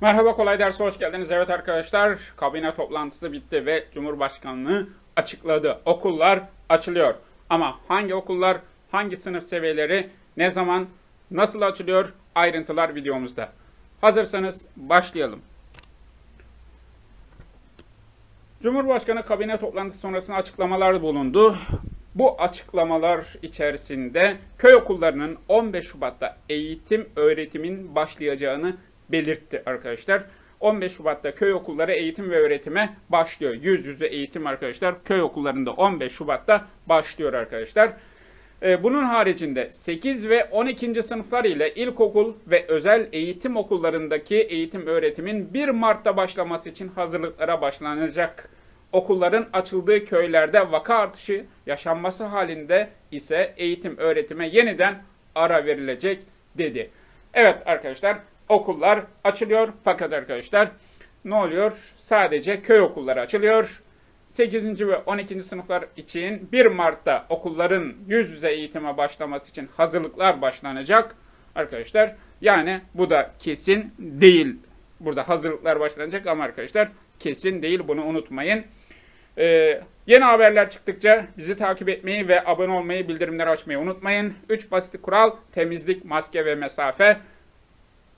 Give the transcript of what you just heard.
Merhaba kolay derse hoş geldiniz. Evet arkadaşlar kabine toplantısı bitti ve Cumhurbaşkanlığı açıkladı. Okullar açılıyor. Ama hangi okullar, hangi sınıf seviyeleri, ne zaman, nasıl açılıyor ayrıntılar videomuzda. Hazırsanız başlayalım. Cumhurbaşkanı kabine toplantısı sonrasında açıklamalar bulundu. Bu açıklamalar içerisinde köy okullarının 15 Şubat'ta eğitim öğretimin başlayacağını belirtti arkadaşlar. 15 Şubat'ta köy okulları eğitim ve öğretime başlıyor. Yüz yüze eğitim arkadaşlar köy okullarında 15 Şubat'ta başlıyor arkadaşlar. Ee, Bunun haricinde 8 ve 12. sınıflar ile ilkokul ve özel eğitim okullarındaki eğitim öğretimin 1 Mart'ta başlaması için hazırlıklara başlanacak. Okulların açıldığı köylerde vaka artışı yaşanması halinde ise eğitim öğretime yeniden ara verilecek dedi. Evet arkadaşlar okullar açılıyor fakat arkadaşlar ne oluyor? Sadece köy okulları açılıyor. 8. ve 12. sınıflar için 1 Mart'ta okulların yüz yüze eğitime başlaması için hazırlıklar başlanacak arkadaşlar. Yani bu da kesin değil. Burada hazırlıklar başlanacak ama arkadaşlar kesin değil bunu unutmayın. Ee, yeni haberler çıktıkça bizi takip etmeyi ve abone olmayı, bildirimleri açmayı unutmayın. 3 basit kural, temizlik, maske ve mesafe.